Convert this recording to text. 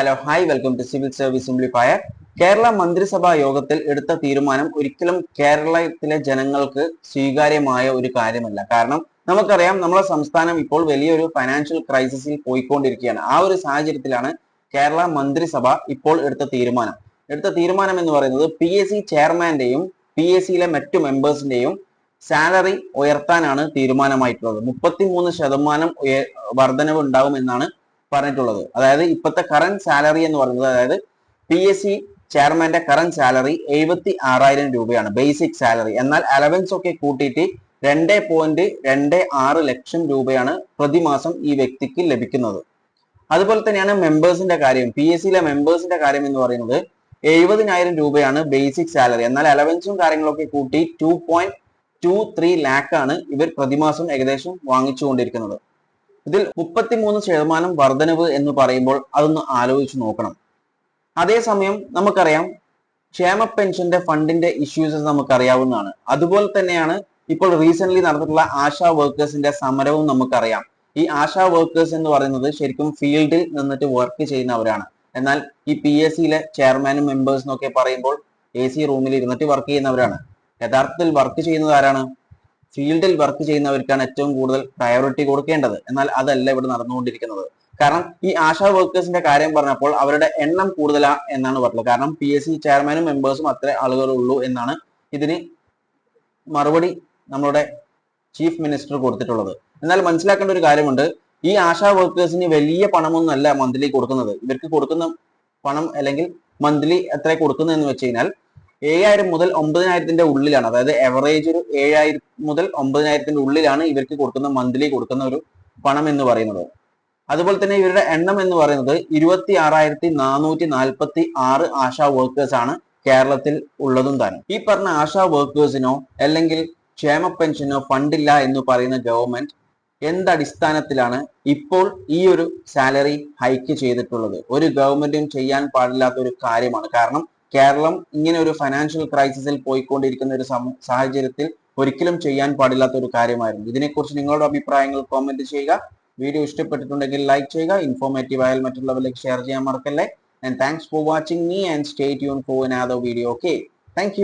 Hello hi welcome to civil service simplifier Kerala മന്ത്രിസഭാ യോഗത്തിൽ എടുത്ത തീരുമാനം ഒരിക്കലും കേരളത്തിലെ ജനങ്ങൾക്ക് സ്വീകാര്യമായ ഒരു കാര്യമല്ല. കാരണം നമുക്കറിയാം നമ്മുടെ സംസ്ഥാനം ഇപ്പോൾ വലിയൊരു ഫൈനാൻഷ്യൽ ക്രൈസിസിൽ പോയിക്കൊണ്ടിരിക്കുകയാണ്. ആ ഒരു സാഹചര്യത്തിലാണ് കേരള മന്ത്രിസഭ ഇപ്പോൾ എടുത്ത തീരുമാനം. എടുത്ത തീരുമാനം എന്ന് പറയുന്നത് പി എസ് സി ചെയർമാന്റെയും പി എസ് സിയിലെ മറ്റു മെമ്പേഴ്സിന്റെയും സാലറി ഉയർത്താനാണ് തീരുമാനമായിട്ടുള്ളത്. മുപ്പത്തിമൂന്ന് ശതമാനം വർധനവ് ഉണ്ടാകുമെന്നാണ് പറഞ്ഞിട്ടുള്ളത്. അതായത് ഇപ്പോഴത്തെ കറന്റ് സാലറി എന്ന് പറയുന്നത് അതായത് പി എസ് സി ചെയർമാന്റെ കറന്റ് സാലറി എഴുപത്തി ആറായിരം രൂപയാണ് ബേസിക് സാലറി എന്നാൽ അലവൻസ് ഒക്കെ കൂട്ടിയിട്ട് രണ്ട് പോയിന്റ് രണ്ട് ആറ് ലക്ഷം രൂപയാണ് പ്രതിമാസം ഈ വ്യക്തിക്ക് ലഭിക്കുന്നത്. അതുപോലെ തന്നെയാണ് മെമ്പേഴ്സിന്റെ കാര്യം. പി എസ് സിയിലെ മെമ്പേഴ്സിന്റെ കാര്യം എന്ന് പറയുന്നത് എഴുപതിനായിരം രൂപയാണ് ബേസിക് സാലറി എന്നാൽ അലവൻസും കാര്യങ്ങളൊക്കെ കൂട്ടി two point two three lakh ആണ് ഇവർ പ്രതിമാസം ഏകദേശം വാങ്ങിച്ചുകൊണ്ടിരിക്കുന്നത്. ഇതിൽ മുപ്പത്തിമൂന്ന് ശതമാനം വർധനവ് എന്ന് പറയുമ്പോൾ അതൊന്ന് ആലോചിച്ച് നോക്കണം. അതേസമയം നമുക്കറിയാം ക്ഷേമ പെൻഷന്റെ ഫണ്ടിന്റെ ഇഷ്യൂസ് നമുക്കറിയാവുന്നതാണ്. അതുപോലെ തന്നെയാണ് ഇപ്പോൾ റീസെന്റ് നടന്നിട്ടുള്ള ആശാ വർക്കേഴ്സിന്റെ സമരവും നമുക്കറിയാം. ഈ ആശാ വർക്കേഴ്സ് എന്ന് പറയുന്നത് ശരിക്കും ഫീൽഡിൽ നിന്നിട്ട് വർക്ക് ചെയ്യുന്നവരാണ്. എന്നാൽ ഈ പി എസ് സിയിലെ ചെയർമാനും മെമ്പേഴ്സും ഒക്കെ പറയുമ്പോൾ എ സി റൂമിൽ ഇരുന്നിട്ട് വർക്ക് ചെയ്യുന്നവരാണ്. യഥാർത്ഥത്തിൽ വർക്ക് ചെയ്യുന്നത് ആരാണ്? ഫീൽഡിൽ വർക്ക് ചെയ്യുന്നവർക്കാണ് ഏറ്റവും കൂടുതൽ പ്രയോറിറ്റി കൊടുക്കേണ്ടത്. എന്നാൽ അതല്ല ഇവിടെ നടന്നുകൊണ്ടിരിക്കുന്നത്. കാരണം ഈ ആശാ വർക്കേഴ്സിന്റെ കാര്യം പറഞ്ഞപ്പോൾ അവരുടെ എണ്ണം കൂടുതലാ എന്നാണ് പറഞ്ഞത്. കാരണം പി എസ് സി ചെയർമാനും മെമ്പേഴ്സും അത്ര ആളുകളുള്ളൂ എന്നാണ് ഇതിന് മറുപടി നമ്മുടെ ചീഫ് മിനിസ്റ്റർ കൊടുത്തിട്ടുള്ളത്. എന്നാൽ മനസ്സിലാക്കേണ്ട ഒരു കാര്യമുണ്ട്. ഈ ആശാ വർക്കേഴ്സിന് വലിയ പണമൊന്നും അല്ല മന്ത്ലി കൊടുക്കുന്നത്. ഇവർക്ക് കൊടുക്കുന്ന പണം അല്ലെങ്കിൽ മന്ത്ലി എത്ര കൊടുക്കുന്നതെന്ന് വെച്ച് കഴിഞ്ഞാൽ ഏഴായിരം മുതൽ ഒമ്പതിനായിരത്തിന്റെ ഉള്ളിലാണ്. അതായത് എവറേജ് ഒരു ഏഴായിരം മുതൽ ഒമ്പതിനായിരത്തിന്റെ ഉള്ളിലാണ് ഇവർക്ക് കൊടുക്കുന്ന മന്ത്ലി കൊടുക്കുന്ന ഒരു പണം എന്ന് പറയുന്നത്. അതുപോലെ തന്നെ ഇവരുടെ എണ്ണം എന്ന് പറയുന്നത് ഇരുപത്തി ആറായിരത്തി നാനൂറ്റി നാൽപ്പത്തി ആറ് ആശാ വർക്കേഴ്സ് ആണ് കേരളത്തിൽ ഉള്ളതും തന്നെ. ഈ പറഞ്ഞ ആശാ വർക്കേഴ്സിനോ അല്ലെങ്കിൽ ക്ഷേമ പെൻഷനോ ഫണ്ടില്ല എന്ന് പറയുന്ന ഗവൺമെന്റ് എന്തടിസ്ഥാനത്തിലാണ് ഇപ്പോൾ ഈ ഒരു സാലറി ഹൈക്ക് ചെയ്തിട്ടുള്ളത്? ഒരു ഗവൺമെന്റും ചെയ്യാൻ പാടില്ലാത്ത ഒരു കാര്യമാണ്. കാരണം കേരളം ഇങ്ങനെ ഒരു ഫൈനാൻഷ്യൽ ക്രൈസിസിൽ പോയിക്കൊണ്ടിരിക്കുന്ന ഒരു സാഹചര്യത്തിൽ ഒരിക്കലും ചെയ്യാൻ പാടില്ലാത്ത ഒരു കാര്യമായിരുന്നു. ഇതിനെക്കുറിച്ച് നിങ്ങളുടെ അഭിപ്രായങ്ങൾ കോമെന്റ് ചെയ്യുക. വീഡിയോ ഇഷ്ടപ്പെട്ടിട്ടുണ്ടെങ്കിൽ ലൈക്ക് ചെയ്യുക. ഇൻഫോർമേറ്റീവ് ആയാൽ മറ്റുള്ളവരിലേക്ക് ഷെയർ ചെയ്യാൻ മറക്കല്ലേ. And thanks for watching me and stay tune for another video okay thank